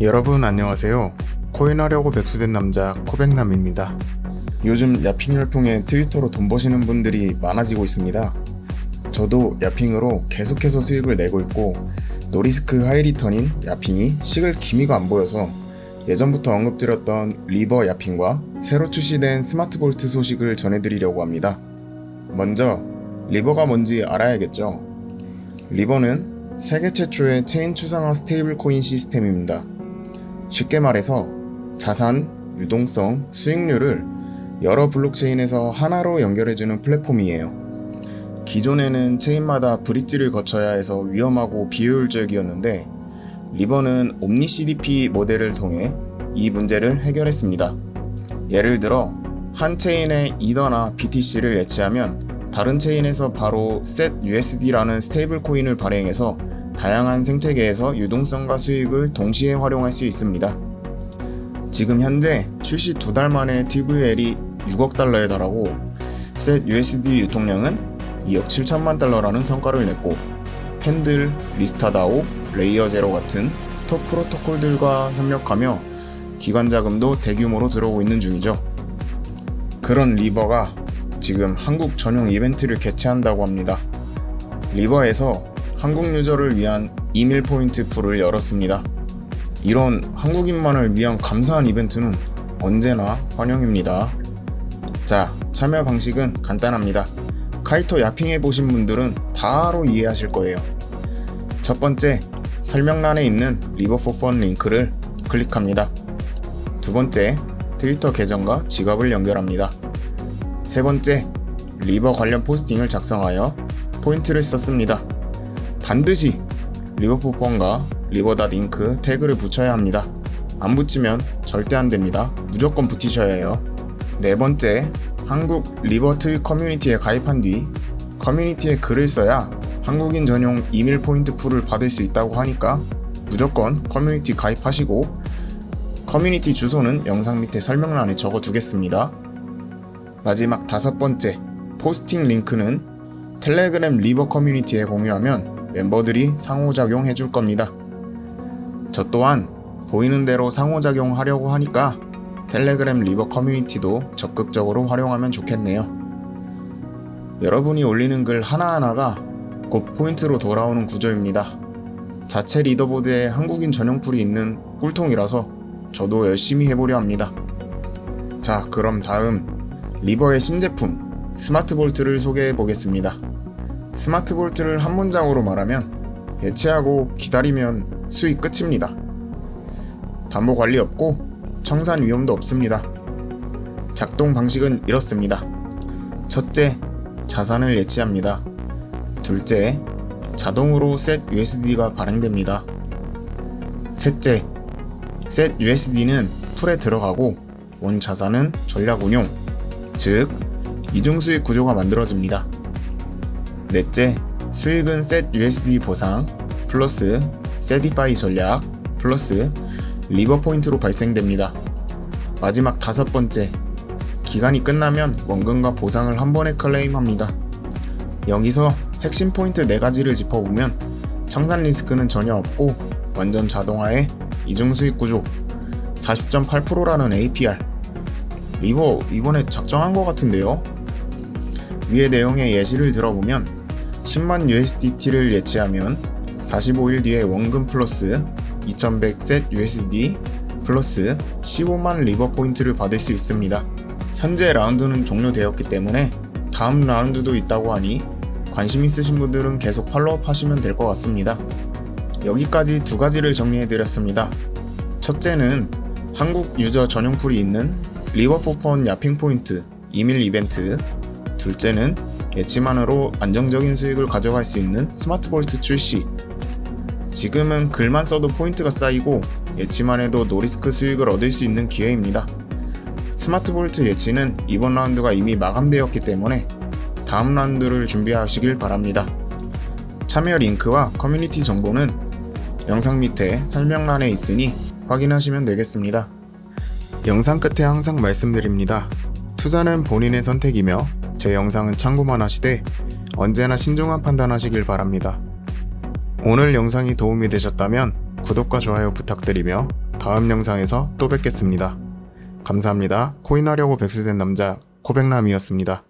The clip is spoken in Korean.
여러분 안녕하세요. 코인하려고 백수된 남자 코백남입니다. 요즘 야핑 열풍에 트위터로 돈 버시는 분들이 많아지고 있습니다. 저도 야핑으로 계속해서 수익을 내고 있고 노리스크 하이리턴인 야핑이 식을 기미가 안 보여서 예전부터 언급드렸던 리버 야핑과 새로 출시된 스마트 볼트 소식을 전해드리려고 합니다. 먼저 리버가 뭔지 알아야겠죠. 리버는 세계 최초의 체인 추상화 스테이블 코인 시스템입니다. 쉽게 말해서 자산, 유동성, 수익률을 여러 블록체인에서 하나로 연결해주는 플랫폼이에요. 기존에는 체인마다 브릿지를 거쳐야 해서 위험하고 비효율적이었는데 리버는 옴니 CDP 모델을 통해 이 문제를 해결했습니다. 예를 들어 한 체인에 이더나 BTC를 예치하면 다른 체인에서 바로 SET-USD라는 스테이블 코인을 발행해서 다양한 생태계에서 유동성과 수익을 동시에 활용할 수 있습니다. 지금 현재 출시 두 달 만에 TVL이 6억 달러에 달하고 SET-USD 유통량은 2억 7천만 달러라는 성과를 냈고 팬들, 리스타다오, 레이어 제로 같은 톱 프로토콜들과 협력하며 기관 자금도 대규모로 들어오고 있는 중이죠. 그런 리버가 지금 한국 전용 이벤트를 개최한다고 합니다. 리버에서 한국 유저를 위한 이밀 포인트 풀을 열었습니다. 이런 한국인만을 위한 감사한 이벤트는 언제나 환영입니다. 자, 참여 방식은 간단합니다. 카이토 야핑해 보신 분들은 바로 이해하실 거예요. 첫 번째, 설명란에 있는 리버포펀 링크를 클릭합니다. 두 번째, 트위터 계정과 지갑을 연결합니다. 세 번째, 리버 관련 포스팅을 작성하여 포인트를 썼습니다. 반드시 리버포펀과 리버닷 잉크 태그를 붙여야 합니다. 안 붙이면 절대 안 됩니다. 무조건 붙이셔야 해요. 네 번째, 한국 리버 트윗 커뮤니티에 가입한 뒤 커뮤니티에 글을 써야 한국인 전용 이밀 포인트 풀을 받을 수 있다고 하니까 무조건 커뮤니티 가입하시고 커뮤니티 주소는 영상 밑에 설명란에 적어 두겠습니다. 마지막 다섯 번째, 포스팅 링크는 텔레그램 리버 커뮤니티에 공유하면 멤버들이 상호작용 해줄 겁니다. 저 또한 보이는 대로 상호작용하려고 하니까 텔레그램 리버 커뮤니티도 적극적으로 활용하면 좋겠네요. 여러분이 올리는 글 하나하나가 곧 포인트로 돌아오는 구조입니다. 자체 리더보드에 한국인 전용풀이 있는 꿀통이라서 저도 열심히 해보려 합니다. 자, 그럼 다음 리버의 신제품 스마트 볼트를 소개해 보겠습니다. 스마트 볼트를 한 문장으로 말하면 예치하고 기다리면 수익 끝입니다. 담보 관리 없고 청산 위험도 없습니다. 작동 방식은 이렇습니다. 첫째, 자산을 예치합니다. 둘째, 자동으로 set USD가 발행됩니다. 셋째, set USD는 풀에 들어가고 원 자산은 전략 운용, 즉 이중 수익 구조가 만들어집니다. 넷째, 수익은 set USD 보상 플러스 세디파이 전략 플러스 리버 포인트로 발생됩니다. 마지막 다섯 번째, 기간이 끝나면 원금과 보상을 한 번에 클레임합니다. 여기서 핵심 포인트 네 가지를 짚어보면 청산 리스크는 전혀 없고 완전 자동화의 이중 수익 구조 40.8%라는 APR 리버 이번에 작정한 것 같은데요? 위의 내용의 예시를 들어보면 10만 USDT를 예치하면 45일 뒤에 원금 플러스 2100 set USD 플러스 15만 리버 포인트를 받을 수 있습니다. 현재 라운드는 종료되었기 때문에 다음 라운드도 있다고 하니 관심 있으신 분들은 계속 팔로업 하시면 될 것 같습니다. 여기까지 두 가지를 정리해 드렸습니다. 첫째는 한국 유저 전용 풀이 있는 리버포펀 야핑 포인트 이밀 이벤트 둘째는 예치만으로 안정적인 수익을 가져갈 수 있는 스마트볼트 출시 지금은 글만 써도 포인트가 쌓이고 예치만 해도 노리스크 수익을 얻을 수 있는 기회입니다. 스마트볼트 예치는 이번 라운드가 이미 마감되었기 때문에 다음 라운드를 준비하시길 바랍니다. 참여 링크와 커뮤니티 정보는 영상 밑에 설명란에 있으니 확인하시면 되겠습니다. 영상 끝에 항상 말씀드립니다. 투자는 본인의 선택이며 제 영상은 참고만 하시되 언제나 신중한 판단하시길 바랍니다. 오늘 영상이 도움이 되셨다면 구독과 좋아요 부탁드리며 다음 영상에서 또 뵙겠습니다. 감사합니다. 코인하려고 백수된 남자 코백남이었습니다.